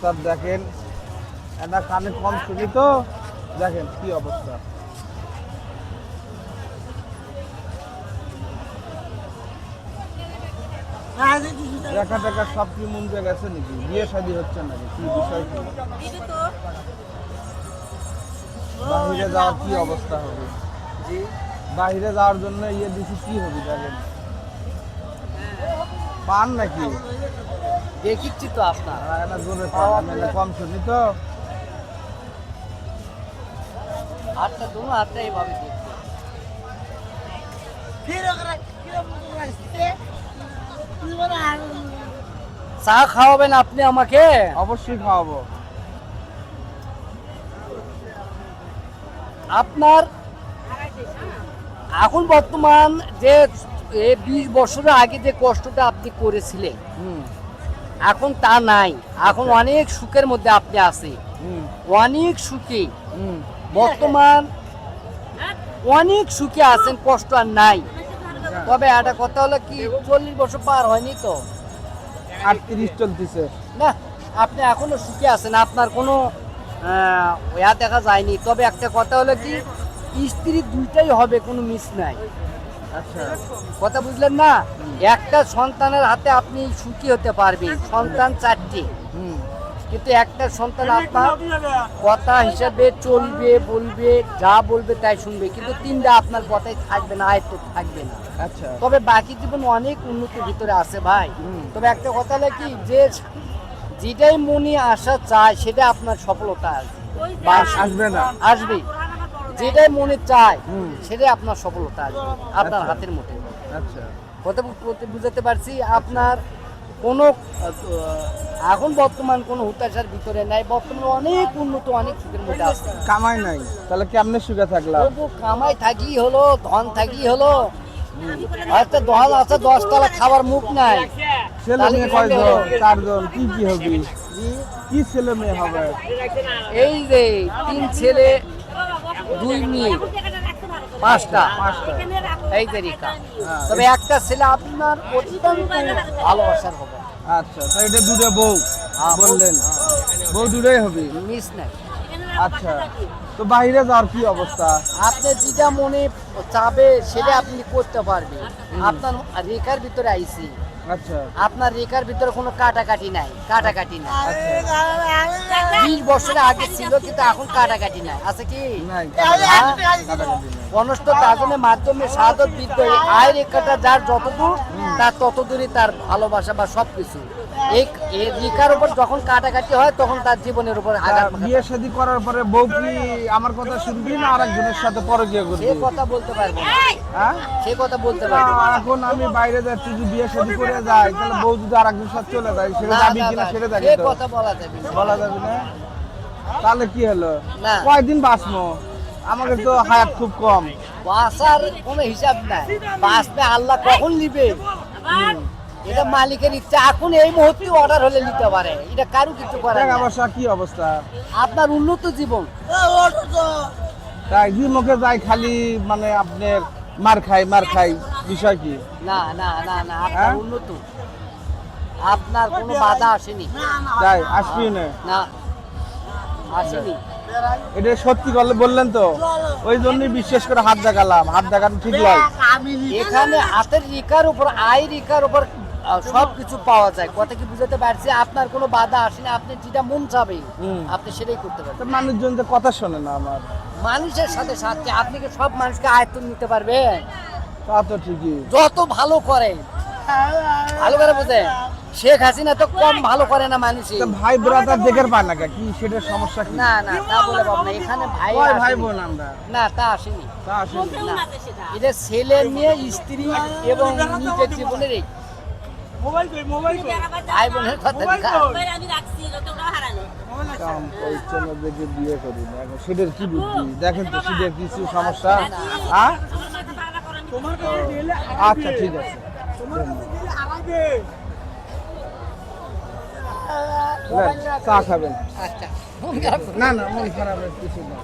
Sir, দেখেন একটা কানে কম শুনি তো। দেখেন, কি অবস্থা। দেখা টাকা সব কি মন্দিরে গেছে নাকি? বিয়ে শাদী হচ্ছে নাকি? কি বিষয় কি? বাহিরে যাওয়ার কি অবস্থা হবে? বাহিরে যাওয়ার জন্য ইয়ে দিছি কি হবে, দেখেন। পান নাকি? দেখিচ্ছি তো আপনার। কম শুনি তো। হাতটা দুনো হাতটা এইভাবে চা খাওয়াবেন আপনি আমাকে? অবশ্যই খাওয়াবো। আপনার এখন বর্তমান যে এ বিশ বছরের আগে যে কষ্টটা আপনি করেছিলেন হুম। এখন তা নাই। এখন অনেক সুখের মধ্যে আপনি হুম। অনেক সুখী। বর্তমান অনেক সুখে আছেন কষ্ট আর নাই। তবে একটা কথা হলো কি চল্লিশ বছর পার হয়নি তো। আটত্রিশ চলতেছে। না আপনি এখনও সুখে আছেন আপনার কোনো ওয়া দেখা যায়নি। তবে একটা কথা হলো কি স্ত্রী দুইটাই হবে কোনো মিস নাই। আচ্ছা কথা বুঝলেন না? একটা সন্তানের হাতে আপনি সুখী হতে পারবেন। সন্তান চারটি। হুম। কিন্তু একটা সন্তান আপনার কথা হিসাবে চলবে বলবে যা বলবে তাই শুনবে। কিন্তু তিনটা আপনার কথাই থাকবে না আয়ত্তে থাকবে না। আচ্ছা। তবে বাকি জীবন অনেক উন্নতির ভিতরে আছে ভাই। হুম। তবে একটা কথা হলো কি যে যেটাই মনে আসা চায় সেটা আপনার সফলতা আসবে। বা আসবে না। আসবে। যেটাই মনে চায় সেটাই আপনার সফলতা আসবে আপনার আচ্ছা। হাতের মুঠে। আচ্ছা। কথা বুঝাতে পারছি আপনার কোনো এখন বর্তমান কোনো হতাশার ভিতরে নাই বর্তমানে অনেক উন্নত অনেক সুখের মধ্যে আছে। কামাই নাই তাহলে কেমনে সুখে থাকলাম? তবু কামাই থাকলেই হলো ধন থাকলেই হলো। হয়তো দশ আছে দশ তলা খাবার মুখ নাই। ছেলে মেয়ে কয়জন? চারজন কি কি হবে? কি ছেলে মেয়ে হবে? এই যে তিন ছেলে দুই মেয়ে পাঁচটা এই হ্যাঁ, তবে একটা ছেলে আপনার অত্যন্ত ভালোবাসার হবে। আচ্ছা তাই এটা দুটো হ্যাঁ, বউ। বললেন। বউ দুটোই হবে? মিস নাই। আচ্ছা তো বাইরে যাওয়ার কি অবস্থা? আপনি যেটা মনে চাবে সেটা আপনি করতে পারবেন। আপনার রেখার ভিতরে আইসি। আচ্ছা। আপনার রেখার ভিতরে কোনো কাটাকাটি নাই কাটাকাটি নাই। বিশ বছর আগে ছিল কিন্তু এখন কাটাকাটি নাই। আছে কি? অনস্ত তাজনের মাধ্যমে সাধক বিদ্যা আয় রেখাটা যার যতদূর তার ততদূরই তার ভালোবাসা বা সবকিছু। এই রেখার উপর যখন কাটাকাটি হয় তখন তার জীবনের উপর আঘাত বিয়ে শাদী করার পরে বউ কি আমার কথা শুনবি না আরেকজনের সাথে পরকিয়া করবি? সে কথা বলতে পারব হ্যাঁ? সে কথা বলতে পারব এখন আমি বাইরে যাচ্ছি যদি বিয়ে শাদী করে যাই তাহলে বউ যদি আরেকজনের সাথে চলে যায় সেটা না, যাবি কিনা সেটা সে কথা বলা যাবে না। বলা যাবে না? তাহলে কি হলো। কয়দিন বাঁচবো? আমাকে তো হায়াত খুব কম। বাসার কোনো হিসাব নাই। বাসবে আল্লাহ কখন নিবে? এটা মালিকের ইচ্ছা। এখন এই মুহূর্তে অর্ডার হলে নিতে পারে। এটা কারও কিছু করে পয়সা কি অবস্থা? আপনার উন্নত জীবন। তাই যে মুখে যাই খালি মানে আপনার মার খাই মার খাই বিষয় কি? না না না না আপনার হ্যাঁ? উন্নত। আপনার কোনো বাধা আসেনি। তাই আসবি না। না আসেনি। এটা সত্যি বললেন তো? ওই জন্যই বিশ্বাস করে হাত দেখালাম। হাত দেখানো ঠিক নয়। এখানে হাতের রেখার উপর আই রেখার উপর সব কিছু পাওয়া যায়। কথা কি বুঝাতে পারছি? আপনার কোনো বাধা আসেনি আপনি যেটা মন চাবে হুম। আপনি সেটাই করতে পারবেন। মানুষজন তো কথা শোনে না আমার। মানুষের সাথে সাথে আপনি কি সব মানুষকে আয়ত্ত নিতে পারবেন? তা তো ঠিকই। যত ভালো করে। ভালো করে বোঝে শেখ হাসিনা তো কম ভালো করে না মানুষই। তা ভাই ব্রাদার দেখে পায় না কি সেটা সমস্যা কি? না না তা বলে পাবো না। এখানে ভাই ভাই। বোন আমরা? না তা আসেনি। তা আসেনি। না এটা ছেলে মেয়ে স্ত্রী এবং নিজের জীবনের এই ভাই বোনের কথা দেখা। কাম করছে না দেখে বিয়ে করি না। এখন সেটার কি বুদ্ধি? দেখেন তো সেটার কিছু সমস্যা? হ্যাঁ আচ্ছা ঠিক আছে। চা খাবেন। আচ্ছা। না না মন খারাপের কিছু না।